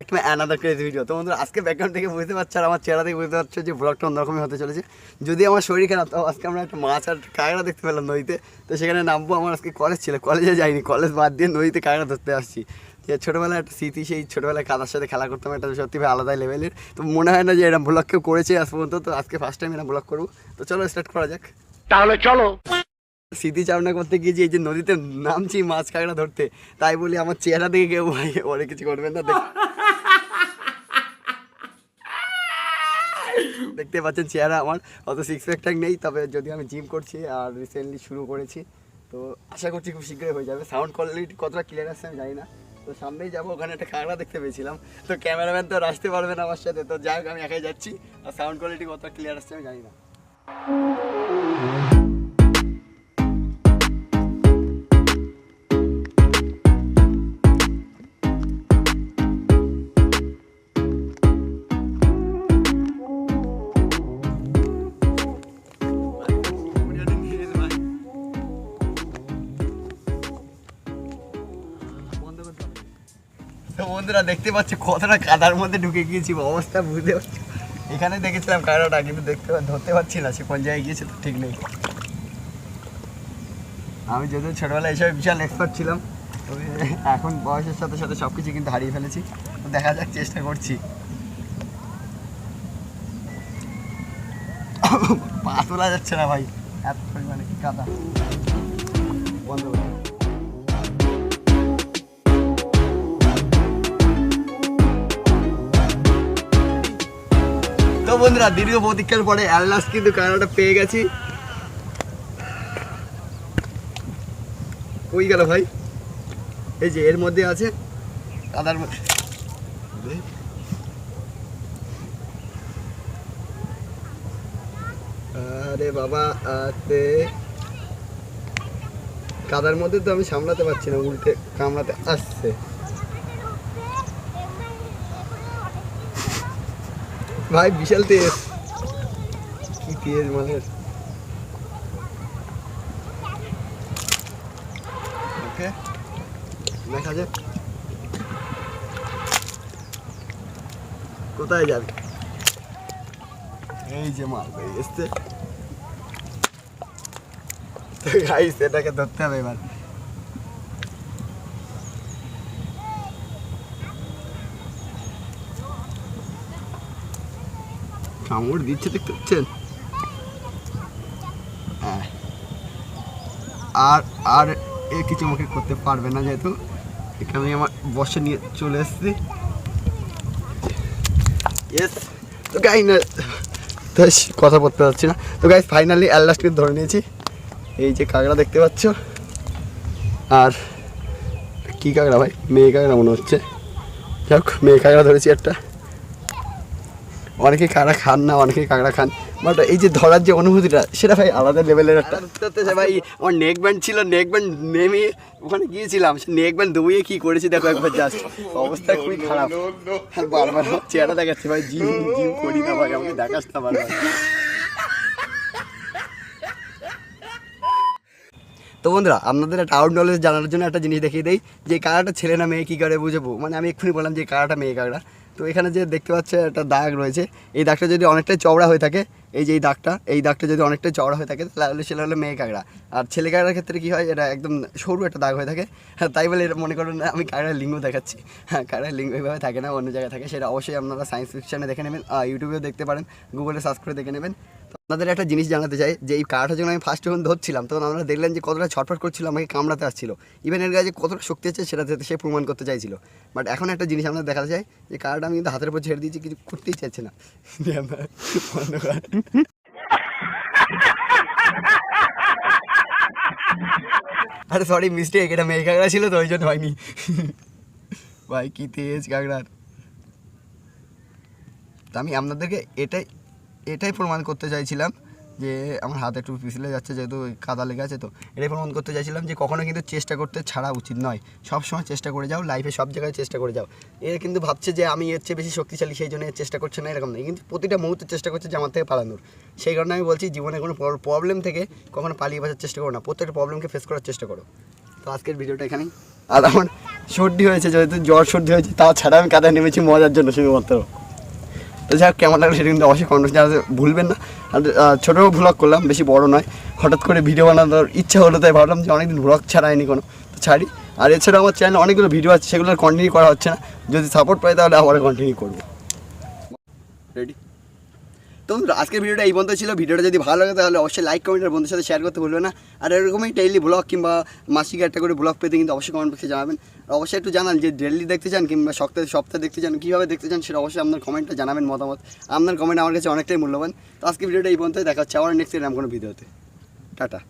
একটা another crazy video তো বন্ধুরা আজকে ব্যাকগ্রাউন্ড থেকে বুঝতে পারছ আর আমার চেহারা থেকে বুঝতে পারছ যে ব্লগটা অন্যরকমই হতে চলেছে। যদি আমার শরীর খারাপ তো আজকে আমরা একটা মাছ আর কাঁকড়া দেখতে পেলাম নদীতে। তো সেখানে নামবো আমার আজকে কলেজ ছিল কলেজে যাইনি কলেজ বাদ দিয়ে নদীতে কাঁকড়া ধরতে আসছি। যে ছোটোবেলায় একটা স্মৃতি সেই ছোটোবেলায় কাদার সাথে খেলা করতাম একটা সত্যি ভাই আলাদা লেভেলের তো মনে হয় না যে এরকম ব্লগ কেউ করেছে আজ পর্যন্ত তো আজকে ফার্স্ট টাইম এরকম ব্লগ করব। তো চলো স্টার্ট করা যাক। তাহলে চলো। স্মৃতিচারণা করতে গিয়েছি এই যে নদীতে নামছি মাছ কাঁকড়া ধরতে তাই বলি আমার চেহারা দেখে কেউ ভাই অনেক কিছু করবেন না দেখ- দেখতে পাচ্ছেন চেহারা আমার, অত সিক্স প্যাক ট্যাক নেই, তবে যদি আমি জিম করছি আর রিসেন্টলি শুরু করেছি, তো আশা করছি খুব শীঘ্রই হয়ে যাবে। সাউন্ড কোয়ালিটি কতটা ক্লিয়ার আসছে আমি জানি না, তো সামনেই যাব, ওখানে একটা খাগড়া দেখতে পেয়েছিলাম, তো ক্যামেরাম্যান তো আসতে পারবে না আমার সাথে, তো যাই হোক, আমি একাই যাচ্ছি, আর সাউন্ড কোয়ালিটি কতটা ক্লিয়ার আসছে আমি জানি না। বন্ধুরা দেখতে পাচ্ছি কতটা কাদার মধ্যে ঢুকে গিয়েছি, অবস্থা বুঝতে পারছি? এখানে দেখেছিলাম কাদাটা কিন্তু দেখতে ধরতে পারছি না, সে কোন জায়গায় গিয়েছে তো ঠিক নেই। আমি যদিও ছোটবেলায় এসব বিশাল এক্সপার্ট ছিলাম, তবে এখন বয়সের সাথে সাথে সব কিছু কিন্তু হারিয়ে ফেলেছি। দেখা যাক, চেষ্টা করছি। পা তোলা যাচ্ছে না ভাই, এত পরিমাণে কাদা। বন্ধ তো বন্ধুরা, দীর্ঘ প্রতীক্ষার পরে অ্যালনাস কিন্তু কানাডা পেয়ে গেছি। কই গেল ভাই? এই যে এর মধ্যে আছে কাদার মধ্যে আরে বাবা কাদার মধ্যে তো আমি সামলাতে পারছি না, উল্টে কামড়াতে আসছে। ভাই, বিশাল তেজ। কি তেজ মালের। ওকে, দেখা যাক। কোথায় যাবে? এই যে মাল ভাই, এসছে। এটাকে ধরতে হবে এবার। কামড় দিচ্ছে দেখতে পাচ্ছেন হ্যাঁ। আর আর এ কিছু আমাকে করতে পারবে না যেহেতু। এখানে আমি আমার বসে নিয়ে চলে এসেছি। ইয়েস তো গাই না তো কথা বলতে পারছি না। তো গাইস ফাইনালি অ্যালাস্টকে ধরে নিয়েছি। এই যে কাঁকড়া দেখতে পাচ্ছ। আর কি কাঁকড়া ভাই? মেয়ে কাঁকড়া মনে হচ্ছে। যাক মেয়ে কাঁকড়া ধরেছি একটা। অনেকে কাঁকড়া খান না অনেকে কাঁকড়া খান। বাট এই যে ধরার যে অনুভূতিটা সেটা ভাই আলাদা লেভেলের একটা। ভাই আমার নেক ব্যান্ড ছিল নেক ব্যান্ড নেমে ওখানে গিয়েছিলাম। সে নেক ব্যান্ড দৌড়িয়ে কী করেছি দেখো একবার জাস্ট অবস্থা খুবই খারাপ। আর বারবার চেহারা দেখাচ্ছে ভাই জিম জিম করি না ভাই আমাকে দেখাস না বারবার। তো বন্ধুরা আপনাদের একটা আউট নলেজ জানার জন্য একটা জিনিস দেখিয়ে দেই। যে কারাটা ছেলে না মেয়ে কী করে বুঝব মানে আমি এক্ষুনি বললাম যে কারাটা মেয়ে কাকড়া। তো এখানে যে দেখতে পাচ্ছে একটা দাগ রয়েছে, এই দাগটা যদি অনেকটাই চওড়া হয়ে থাকে, এই যে এই দাগটা এই দাগটা যদি অনেকটাই চওড়া হয়ে থাকে, তাহলে সেটা হলো মেয়ে কাঁকড়া। আর ছেলে কাঁকড়ার ক্ষেত্রে কী হয়, এটা একদম সরু একটা দাগ হয়ে থাকে। হ্যাঁ তাই বলে এটা মনে করেন আমি কাঁকড়ার লিঙ্গ দেখাচ্ছি। হ্যাঁ কাঁকড়ার লিঙ্গ এইভাবে থাকে না, অন্য জায়গায় থাকে, সেটা অবশ্যই আপনারা সায়েন্স ফিকশানে দেখে নেবেন আর ইউটিউবেও দেখতে পারেন গুগলে সার্চ করে দেখে নেবেন। আপনাদের একটা জিনিস জানাতে চাই, যে এই কারাটা যখন আমি ফার্স্ট যখন ধরছিলাম, তখন আমরা দেখলেন যে কতটা ছটফট করছিল, আমাকে কামড়াতে আসছিল। ইভেন এর কাছে কতটা শক্তি আছে সেটা সে প্রমাণ করতে চাইছিল। বাট এখন একটা জিনিস আমরা দেখাতে চাই, যে কারাটা আমি কিন্তু হাতের উপর ছেড়ে দিয়েছি, কিছু করতেই চাইছে না। আরে সরি মিস্টেক এটা মেয়ে কাঁকড়া ছিল তো, ওই জন্য হয়নি। ভাই, কি তেজ কাঁকড়ার। তা আমি আপনাদেরকে এটাই এটাই প্রমাণ করতে চাইছিলাম যে আমার হাত একটু পিছলে যাচ্ছে, যেহেতু কাদা লেগে আছে তো। এটাই প্রমাণ করতে চাইছিলাম যে কখনো কিন্তু চেষ্টা করতে ছাড়া উচিত নয়। সব সময় চেষ্টা করে যাও লাইফে সব জায়গায় চেষ্টা করে যাও। এর কিন্তু ভাবছে যে আমি এর চেয়ে বেশি শক্তিশালী, সেই জন্য চেষ্টা করছে না, এরকম নেই। কিন্তু প্রতিটা মুহূর্তে চেষ্টা করছে যে আমার থেকে পালানোর। সেই কারণে আমি বলছি, জীবনে কোনো প্রবলেম থেকে কখনো পালিয়ে বাঁচার চেষ্টা করো না। প্রত্যেকটা প্রবলেমকে ফেস করার চেষ্টা করো। তো আজকের ভিডিওটা এখানেই। আর আমার সর্দি হয়েছে, যেহেতু জ্বর সর্দি হয়েছে, তাও ছাড়া আমি কাদা নেমেছি মজার জন্য শুধুমাত্র। তো যাই হোক, কেমন লাগল সেটা কিন্তু অবশ্যই কমেন্ট জানাতে ভুলবেন না। আর ছোটো ভ্লগ করলাম, বেশি বড় নয়। হঠাৎ করে ভিডিও বানানোর ইচ্ছা হলো, তাই ভাবলাম যে অনেকদিন ভ্লগ ছাড়াইনি কোনো। তো ছাড়ি। আর এছাড়াও আমার চ্যানেল অনেকগুলো ভিডিও আছে, সেগুলো কন্টিনিউ করা হচ্ছে না। যদি সাপোর্ট পাই তাহলে আবার কন্টিনিউ করব। রেডি তো আজকের ভিডিওটা এই পর্যন্ত ছিল। ভিডিওটা যদি ভালো লাগে তাহলে অবশ্যই লাইক কমেন্ট আর বন্ধুর সাথে শেয়ার করতে ভুলবে না। আর এরকমই ডেইলি ব্লগ কিংবা মাসিক একটা করে ব্লগ পেতে কিন্তু অবশ্যই কমেন্ট বক্সে জানাবেন। আর অবশ্যই একটু জানান যে ডেইলি দেখতে চান কিংবা সপ্তাহে সপ্তাহে দেখতে চান, কীভাবে দেখতে চান সেটা অবশ্যই আপনার কমেন্টটা জানাবেন মতামত। আপনার কমেন্ট আমার কাছে অনেকটাই মূল্যবান। তো আজকে ভিডিওটা এই পর্যন্তই। দেখা হচ্ছে আবার নেক্সট এরকম কোনো ভিডিওতে টাটা।